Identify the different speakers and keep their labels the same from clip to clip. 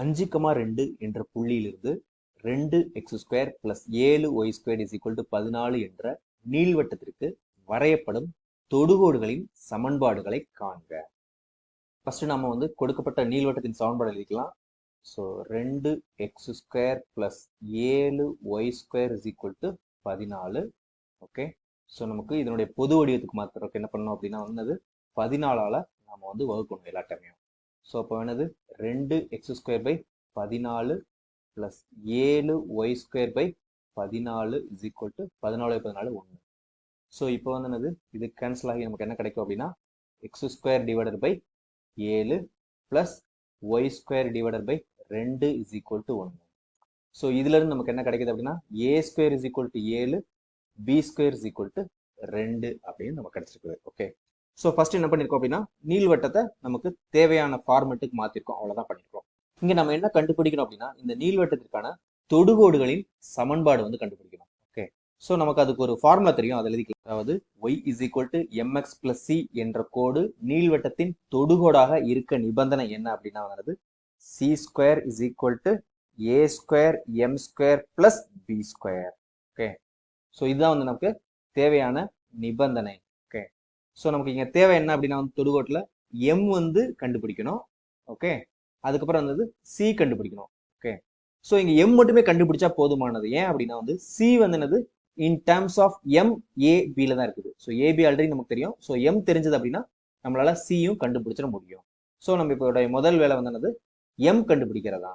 Speaker 1: அஞ்சு கமா ரெண்டு என்ற புள்ளியிலிருந்து ரெண்டு எக்ஸ் ஸ்கொயர் பிளஸ் ஏழு y square is equal to பதினாலு என்ற நீள்வட்டத்திற்கு வரையப்படும் தொடுகோடுகளின் சமன்பாடுகளை காண்க. ஃபர்ஸ்ட் நம்ம வந்து கொடுக்கப்பட்ட நீள்வட்டத்தின் சமன்பாடு எழுதிக்கலாம். ஸோ ரெண்டு எக்ஸ் ஸ்கொயர் பிளஸ் ஏழு y square is equal to பதினாலு. ஓகே ஸோ நமக்கு இதனுடைய பொது வடிவத்துக்கு மாத்திரம் என்ன பண்ணணும் அப்படின்னா வந்து பதினாலால் நாம் வந்து வகுக்கணும் எல்லா டைமையும் ஸோ அப்போ என்னது? ரெண்டு எக்ஸ் ஸ்கொயர் பை பதினாலு ப்ளஸ் ஏழு ஒய் ஸ்கொயர் பை பதினாலு இஸ் ஈக்குவல் டு பதினாலு பதினாலு ஒன்று ஸோ இப்போ வந்து என்னது? இது கேன்சல் ஆகி நமக்கு என்ன கிடைக்கும் அப்படின்னா எக்ஸ் ஸ்கொயர் டிவைடர் பை ஏழு plus y square divided by ரெண்டு இஸ் ஈக்குவல் டு ஒன்று ஸோ இதுலேருந்து நமக்கு என்ன கிடைக்குது அப்படின்னா a square is equal to ஏழு b square is equal to ரெண்டு அப்படின்னு நமக்கு கிடைச்சிருக்குது. ஓகே ஸோ ஃபர்ஸ்ட் என்ன பண்ணியிருக்கோம் அப்படின்னா நீள்வட்டத்தை நமக்கு தேவையான ஃபார்மெட்டுக்கு மாற்றிருக்கோம் அவ்வளோதான் பண்ணியிருக்கோம் இங்கே நம்ம என்ன கண்டுபிடிக்கணும் அப்படின்னா இந்த நீள்வட்டத்திற்கான தொடுகோடுகளின் சமன்பாடு வந்து கண்டுபிடிக்கணும். ஓகே ஸோ நமக்கு அதுக்கு ஒரு ஃபார்முலா தெரியும். அதில் எழுதிக்கலாம் அதாவது y is equal to m x plus c என்ற கோடு நீள்வட்டத்தின் தொடுகோடாக இருக்க நிபந்தனை என்ன அப்படின்னா வந்து c square is equal to a square m square plus b square okay so இதுதான் வந்து நமக்கு தேவையான நிபந்தனை. ஸோ நமக்கு இங்கே தேவை என்ன அப்படின்னா வந்து தொடுகோட்டில் எம் வந்து கண்டுபிடிக்கணும். ஓகே அதுக்கப்புறம் வந்து சி கண்டுபிடிக்கணும். ஓகே ஸோ இங்கே எம் மட்டுமே கண்டுபிடிச்சா போதுமானது. ஏன் அப்படின்னா வந்து சி வந்து என்னது? இன் டேர்ம்ஸ் ஆஃப் எம் ஏபியில் தான் இருக்குது. ஸோ ஏபி ஆல்ரெடி நமக்கு தெரியும். ஸோ எம் தெரிஞ்சது அப்படின்னா நம்மளால சியும் கண்டுபிடிச்சிட முடியும். ஸோ நம்ம இப்போ முதல் வேலை வந்து என்னது? எம் கண்டுபிடிக்கிறதா?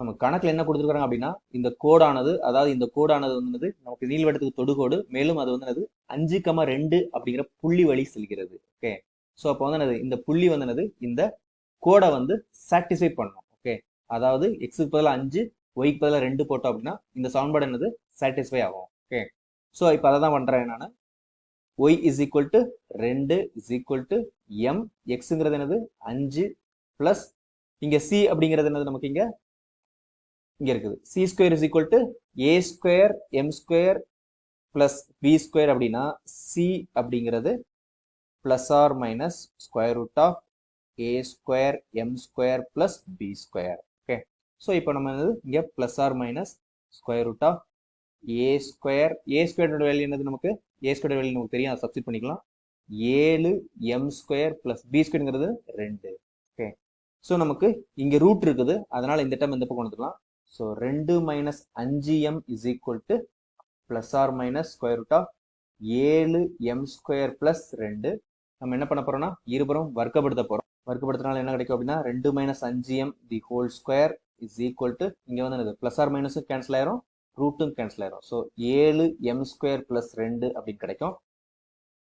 Speaker 1: நம்ம கணக்கில் என்ன கொடுத்துருக்காங்க அப்படின்னா இந்த கோடானது அதாவது இந்த கோடானது வந்து நமக்கு நீள்வட்டத்துக்கு தொடுகோடு மேலும் அது வந்து என்னது அஞ்சு கமா ரெண்டு அப்படிங்கிற புள்ளி வழி செல்கிறது. ஓகே ஸோ அப்போ வந்து என்னது இந்த புள்ளி வந்து என்னது இந்த கோடை வந்து சாட்டிஸ்ஃபை பண்ணணும் ஓகே அதாவது எக்ஸுக்கு பதிலாக அஞ்சு ஒய்க்கு பதிலாக ரெண்டு போட்டோம் அப்படின்னா இந்த சவுன்பாடு என்னது? சாட்டிஸ்ஃபை ஆகும். ஓகே ஸோ இப்போ அதை தான் பண்ணுறேன் நான். ஒய் இஸ் ஈக்குவல் டு ரெண்டு இஸ் ஈக்குவல் டு எம் எக்ஸுங்கிறது என்னது? அஞ்சு ப்ளஸ் இங்கே சி அப்படிங்கிறது என்னது நமக்கு இங்கே? இங்கே இருக்குது. C square is equal to a square m square plus b square அப்படின்னா சி அப்படிங்கிறது plus or minus square root of a square m square plus b square okay so இப்போ நம்ம வந்து இங்கே plus or minus square root of a square a ஸ்கொயரோட value என்னது நமக்கு? ஏ square value நமக்கு தெரியும். அதை சப்ஸ்டிட் பண்ணிக்கலாம். ஏழு எம் ஸ்கொயர் ப்ளஸ் பி ஸ்கொயருங்கிறது ரெண்டு. ஓகே ஸோ நமக்கு இங்கே ரூட் இருக்குது. அதனால் இந்த டைம் இந்த பக்கம் வந்துக்கலாம் ஸோ ரெண்டு மைனஸ் அஞ்சு m is equal to plus or minus square root of ஏழு எம் ஸ்கொயர் ப்ளஸ் ரெண்டு. நம்ம என்ன பண்ண போறோம்னா இருபுறம் வர்க்கப்படுத்த போறோம். வர்க்கப்படுத்தினால என்ன கிடைக்கும் அப்படின்னா ரெண்டு மைனஸ் அஞ்சு M the whole square is equal to இங்கே வந்து என்னது ப்ளஸ் ஆர் மைனஸும் கேன்சல் ஆயிரும் ரூட்டும் கேன்சல் ஆயிரும். ஸோ ஏழு எம் ஸ்கொயர் ப்ளஸ் ரெண்டு அப்படின்னு கிடைக்கும்.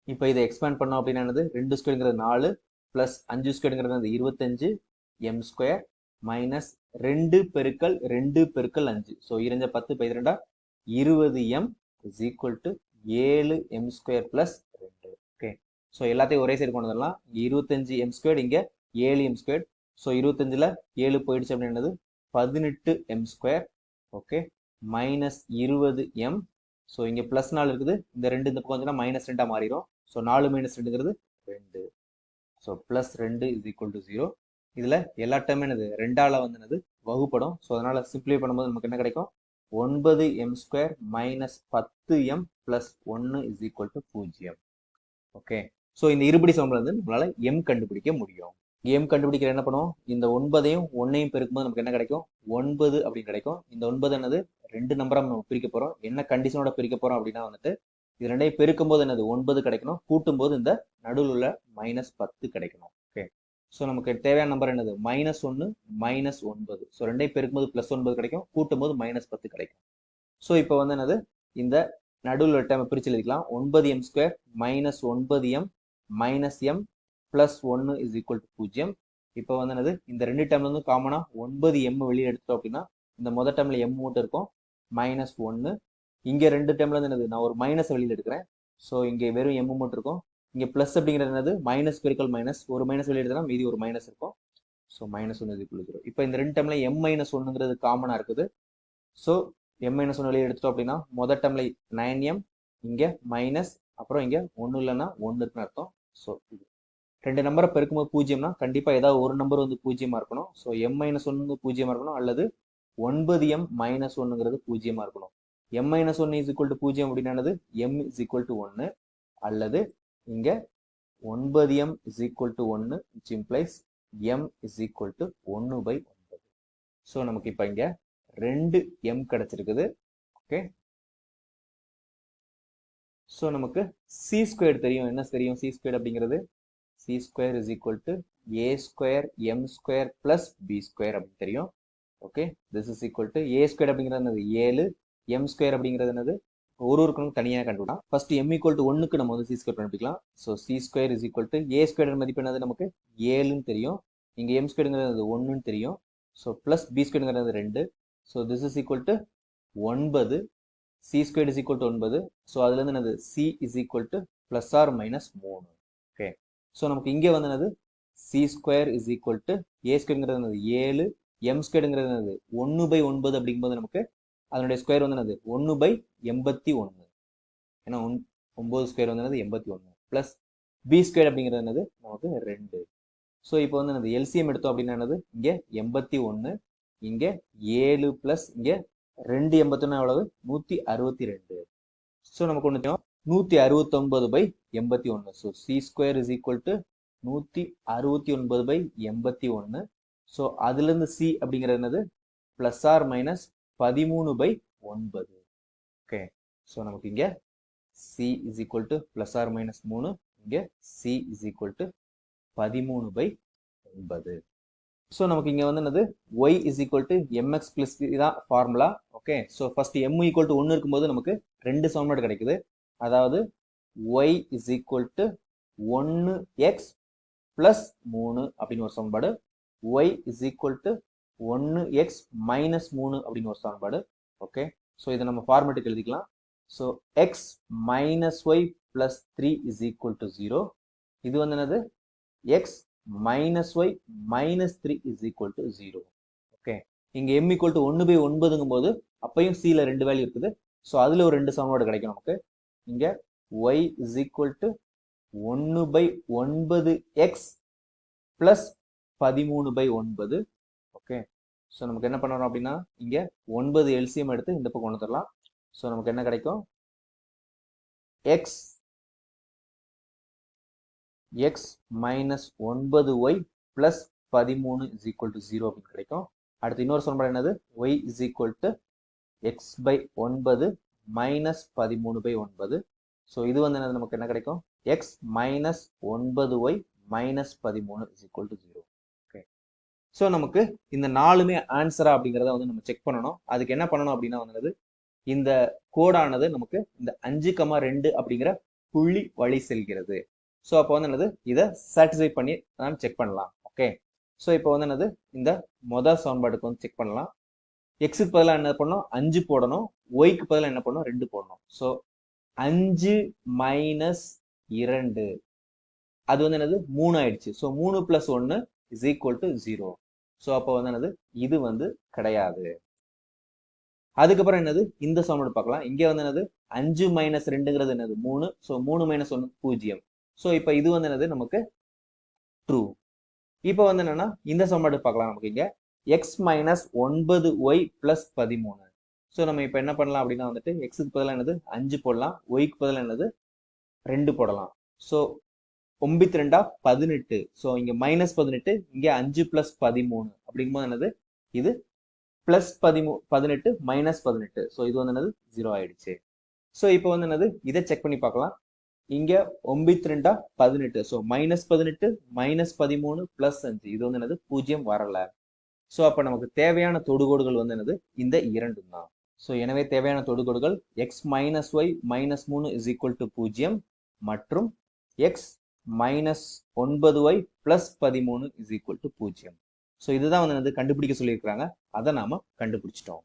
Speaker 1: இப்போ இதை எக்ஸ்பேண்ட் பண்ணோம் அப்படின்னா என்னது ரெண்டு ஸ்கொயருங்கிறது நாலு ப்ளஸ் அஞ்சு ஸ்கொயருங்கிறது இருபத்தஞ்சு எம் ஸ்கொயர் மைனஸ் ரெண்டு பெருக்கல் ரெண்டு பெருக்கல் அஞ்சு. ஸோ இரஞ்ச பத்து பதிரெண்டா இருபது எம் இஸ் ஈக்குவல் டு ஏழு எம் ஸ்கொயர் பிளஸ் ரெண்டு. ஓகே ஸோ எல்லாத்தையும் ஒரே சைடு கொண்டு வந்துடலாம். இங்கே இருபத்தஞ்சு எம் ஸ்கொயர் இங்கே ஏழு எம் ஸ்கொயர் ஸோ இருபத்தஞ்சில் ஏழு போயிடுச்சு அப்படின்றது பதினெட்டு எம் ஸ்கொயர் ஓகே மைனஸ் இருபது எம் ஸோ இங்கே ப்ளஸ் நாலு இருக்குது. இந்த ரெண்டு இந்த பக்கம் மைனஸ் ரெண்டாக மாறிடும் ஸோ நாலு மைனஸ் ரெண்டுங்கிறது ரெண்டு. ஸோ ப்ளஸ் ரெண்டு இஸ் ஈக்குவல் டு ஜீரோ இதில் எல்லா டேர்மே என்னது? ரெண்டால் வந்து என்னது? வகுப்படும். ஸோ அதனால் சிம்பிளை பண்ணும்போது நமக்கு என்ன கிடைக்கும்? ஒன்பது எம் ஸ்கொயர் மைனஸ் பத்து எம் ப்ளஸ் ஒன்று இஸ் ஈக்குவல் டு பூஜ்ஜியம். ஓகே ஸோ இந்த இருபடி சமன்பாடு வந்து நம்மளால எம் கண்டுபிடிக்க முடியும். எம் கண்டுபிடிக்கிற என்ன பண்ணுவோம்? இந்த ஒன்பதையும் ஒன்னையும் பெருக்கும்போது நமக்கு என்ன கிடைக்கும்? ஒன்பது அப்படின்னு கிடைக்கும். இந்த ஒன்பது என்னது? ரெண்டு நம்பராக நம்ம பிரிக்க போகிறோம் என்ன கண்டிஷனோட பிரிக்க போகிறோம் அப்படின்னா வந்துட்டு இது ரெண்டையும் பெருக்கும் போது என்னது? ஒன்பது கிடைக்கணும். கூட்டும் போது இந்த நடுவில் உள்ள மைனஸ் பத்து கிடைக்கணும். ஸோ நமக்கு தேவையான நம்பர் என்னது? மைனஸ் ஒன்று மைனஸ் ஒன்பது. ஸோ ரெண்டையும் பெருக்கும்போது ப்ளஸ் ஒன்பது கிடைக்கும் கூட்டும் போது மைனஸ் பத்து கிடைக்கும். ஸோ இப்போ வந்து என்னது? இந்த நடுவில் டைம் பிரிச்சு எழுதிக்கலாம். ஒன்பது எம் ஸ்கொயர் மைனஸ் ஒன்பது எம் மைனஸ் எம் ப்ளஸ் ஒன்று இஸ் ஈக்குவல் டு பூஜ்ஜியம். இப்போ வந்து என்னது? இந்த ரெண்டு டைம்ல இருந்து காமனாக ஒன்பது எம் வெளியே எடுத்தோம் அப்படின்னா இந்த முதல் டைம்ல எம் மட்டும் இருக்கும். மைனஸ் ஒன்று இங்கே ரெண்டு டைம்ல இருந்து என்னது? நான் ஒரு மைனஸ் வெளியில் எடுக்கிறேன். ஸோ இங்கே வெறும் எம் மட்டும் இருக்கும். இங்கே ப்ளஸ் அப்படிங்கிறது என்னது? மைனஸ் பெருக்கல் மைனஸ் ஒரு மைனஸ் வெளியிடுதுனா எடுத்தனா மீதி ஒரு மைனஸ் இருக்கும். ஸோ மைனஸ் ஒன்று இக்குள்ள ஜீரோ இப்போ இந்த ரெண்டு டைம்ல எம் மைனஸ் ஒன்றுங்கிறது காமனாக இருக்குது. ஸோ எம் மைனஸ் ஒன்று வெளியே எடுத்துட்டோம் அப்படின்னா முதல் டைம்ல நைன் எம் இங்கே மைனஸ் அப்புறம் இங்கே ஒன்று இல்லைன்னா ஒன்று இருக்குன்னு அர்த்தம். ஸோ இது. ரெண்டு நம்பரை பெருக்கும்போது பூஜ்ஜியம்னா கண்டிப்பாக ஏதாவது ஒரு நம்பர் வந்து பூஜ்ஜியமாக இருக்கணும். ஸோ எம் மைனஸ் ஒன்று பூஜ்ஜியமாக இருக்கணும் அல்லது ஒன்பது எம் மைனஸ் ஒன்றுங்கிறது பூஜ்ஜியமாக இருக்கணும். எம் மைனஸ் ஒன்று இஸ் ஈக்குவல் டு பூஜ்ஜியம் அப்படின்னானது எம் இஸ் ஈக்குவல் டு ஒன்று அல்லது இங்கே ஒன்பது எம் இஸ் ஈக்குவல் டு ஒன்று which implies m is equal to ஒன்று பை ஒன்பது. ஸோ நமக்கு இப்போ இங்கே ரெண்டு எம் கிடைச்சிருக்குது. ஓகே ஸோ நமக்கு சி ஸ்கொயர் தெரியும். என்ன தெரியும் சி ஸ்கொயர் அப்படிங்கிறது? C square is equal to a square m square plus b square அப்படின்னு தெரியும். Okay this is equal to a square அப்படிங்கிறது என்னது? ஏழு. எம் ஸ்கொயர் அப்படிங்கிறது என்னது? ஒரு ஒரு கணக்கு தனியாக கண்டுபிடிக்கலாம். ஃபர்ஸ்ட் எம் ஈக்குவல் டு ஒன்னுக்கு நம்ம வந்து சி ஸ்கொயர் கண்டுபிடிக்கலாம். So c square is equal to a square மதிப்பு என்னது நமக்கு? ஏழுன்னு தெரியும். இங்கே எம் ஸ்கொயருங்கிறது ஒன்றுன்னு தெரியும். ஸோ ப்ளஸ் பி ஸ்கொயருங்கிறது ரெண்டு. So this is equal to ஒன்பது. C square is equal to ஒன்பது. ஸோ அதுலேருந்து என்னது? C is equal to plus or minus மூணு. ஓகே ஸோ நமக்கு இங்கே வந்து என்னது? C square is equal to a ஸ்கொயருங்கிறது என்னது? ஏழு. எம் ஸ்கொயருங்கிறது என்னது? ஒன்று பை ஒன்பது அப்படிங்கும்போது நமக்கு அதனுடைய ஸ்கொயர் வந்து என்னது? ஒன்று பை எண்பத்தி ஒன்று ஏன்னா ஒன் ஒம்பது ஸ்கொயர் வந்து என்னது? எண்பத்தி ஒன்று ப்ளஸ் பி ஸ்கொயர் அப்படிங்கிறது என்னது? நமக்கு ரெண்டு. ஸோ இப்போ வந்து என்னது? எல்சிஎம் எடுத்தோம் அப்படின்னா என்னது? இங்கே எண்பத்தி ஒன்று இங்கே ஏழு ப்ளஸ் இங்கே ரெண்டு எண்பத்தொன்று எவ்வளவு? நூற்றி அறுபத்தி ரெண்டு. ஸோ நமக்கு ஒன்று தெரியும்? நூற்றி அறுபத்தொன்பது பை எண்பத்தி ஒன்று so c square is equal to நூற்றி அறுபத்தி ஒன்பது பை எண்பத்தி ஒன்று ஸோ அதுலேருந்து சி அப்படிங்கிறது என்னது? ப்ளஸ் ஆர் மைனஸ் பதிமூணு பை ஒன்பது. ஓகே ஸோ நமக்கு இங்கே c is equal to plus or minus மூணு இங்கே சி இஸ் ஈக்குவல் டு பதிமூணு பை ஒன்பது. ஸோ நமக்கு இங்கே வந்து என்னது? Y is equal to m x plus தான் formula okay so first m equal to ஒன்று இருக்கும்போது நமக்கு ரெண்டு சமன்பாடு கிடைக்குது. அதாவது ஒய் இஸ் ஈக்குவல் டு ஒன்று எக்ஸ் பிளஸ் மூணு அப்படின்னு ஒரு சமன்பாடு. ஒய் இஸ் ஈக்குவல் டு ஒன்று எக்ஸ் மைனஸ் மூணு அப்படின்னு ஒரு சமன்பாடு. ஓகே ஸோ இதை நம்ம ஃபார்மேட்டுக்கு எழுதிக்கலாம். So x minus y plus three is equal to zero இது வந்து என்னது? X minus y minus three is equal to zero okay இங்கே எம் ஈக்குவல் டு ஒன்று பை ஒன்பதுங்கும் போது அப்பையும் சியில் ரெண்டு வேல்யூ இருக்குது. ஸோ அதில் ஒரு ரெண்டு சமன்பாடு கிடைக்கும் நமக்கு. இங்கே ஒய் இஸ் ஈக்குவல் டு ஒன்று பை ஒன்பது எக்ஸ் ப்ளஸ் பதிமூணு பை ஒன்பது. ஓகே ஸோ நமக்கு என்ன பண்ணணும் அப்படின்னா இங்கே ஒன்பது எல்சியம் எடுத்து இந்த பக்கம் கொண்டு தரலாம் ஸோ நமக்கு என்ன கிடைக்கும்? எக்ஸ் எக்ஸ் மைனஸ் ஒன்பது ஒய் ப்ளஸ் பதிமூணு இஸ் ஈக்குவல் டு ஜீரோ அப்படின்னு கிடைக்கும். அடுத்து இன்னொரு சமன்பாடு என்னது? Y is equal to x by ஒன்பது மைனஸ் பதிமூணு பை ஒன்பது. ஸோ இது வந்து என்னது? நமக்கு என்ன கிடைக்கும்? எக்ஸ் மைனஸ் ஒன்பது ஒய் மைனஸ் பதிமூணு is equal to zero so நமக்கு இந்த நாலுமே ஆன்சரா அப்படிங்கிறத வந்து நம்ம செக் பண்ணணும். அதுக்கு என்ன பண்ணணும் அப்படின்னா வந்து இந்த கோடானது நமக்கு இந்த அஞ்சு கமா ரெண்டு அப்படிங்கிற புள்ளி வழி செல்கிறது. ஸோ அப்போ வந்து என்னது? இதை சாட்டிஸ்ஃபை பண்ணி நான் செக் பண்ணலாம். ஓகே ஸோ இப்போ வந்து என்னது? இந்த மொதல் சமன்பாடுக்கு வந்து செக் பண்ணலாம். எக்ஸுக்கு பதிலாக என்ன பண்ணணும்? அஞ்சு போடணும். ஒய்க்கு பதிலாக என்ன பண்ணணும்? ரெண்டு போடணும். ஸோ அஞ்சு மைனஸ் இரண்டு. அது வந்து என்னது? மூணு ஆயிடுச்சு. ஸோ மூணு பிளஸ் ஒன்று is equal to zero so அப்போ வந்து என்னது? இது வந்து கிடையாது. அதுக்கப்புறம் என்னது? இந்த சமன்பாடு பார்க்கலாம். இங்கே வந்து என்னது? அஞ்சு மைனஸ் ரெண்டுங்கிறது என்னது? மூணு. ஸோ மூணு மைனஸ் ஒன்று பூஜ்ஜியம். ஸோ இப்போ இது வந்து என்னது? நமக்கு ட்ரூ இப்போ வந்து என்னன்னா இந்த சமன்பாடு பார்க்கலாம் நமக்கு இங்கே. எக்ஸ் மைனஸ் ஒன்பது ஒய் பிளஸ் பதிமூணு. ஸோ நம்ம இப்போ என்ன பண்ணலாம் அப்படின்னா வந்துட்டு எக்ஸுக்கு பதிலாக என்னது? அஞ்சு போடலாம். ஒய்க்கு பதிலாக என்னது? ரெண்டு போடலாம். ஸோ ஒன்பத்தி ரெண்டா பதினெட்டு. ஸோ இங்க மைனஸ் பதினெட்டு இங்கே அஞ்சு பிளஸ் பதிமூணு. அப்படிங்கும்போது என்னது? இது பிளஸ் பதிமூ பதினெட்டு மைனஸ் பதினெட்டு. ஸோ இது வந்து என்னது? ஜீரோ ஆயிடுச்சு. ஸோ இப்போ வந்து என்னது? இதை செக் பண்ணி பார்க்கலாம். இங்க ஒன்பத்தி ரெண்டா பதினெட்டு. ஸோ மைனஸ் பதினெட்டு மைனஸ் பதிமூணு பிளஸ் அஞ்சு. இது வந்து என்னது? பூஜ்ஜியம் வரல. ஸோ அப்போ நமக்கு தேவையான தொடுகோடுகள் வந்து என்னது? இந்த இரண்டும் தான். ஸோ எனவே தேவையான தொடுகோடுகள் எக்ஸ் மைனஸ் ஒய் மைனஸ் மூணு இஸ் ஈக்குவல் டு பூஜ்ஜியம் மற்றும் எக்ஸ் மைனஸ் ஒன்பது ஒய் பிளஸ் பதிமூணு இஸ் ஈக்குவல் டு பூஜ்ஜியம். ஸோ இதுதான் வந்து கண்டுபிடிக்க சொல்லியிருக்கிறாங்க. அதை நாம கண்டுபிடிச்சிட்டோம்.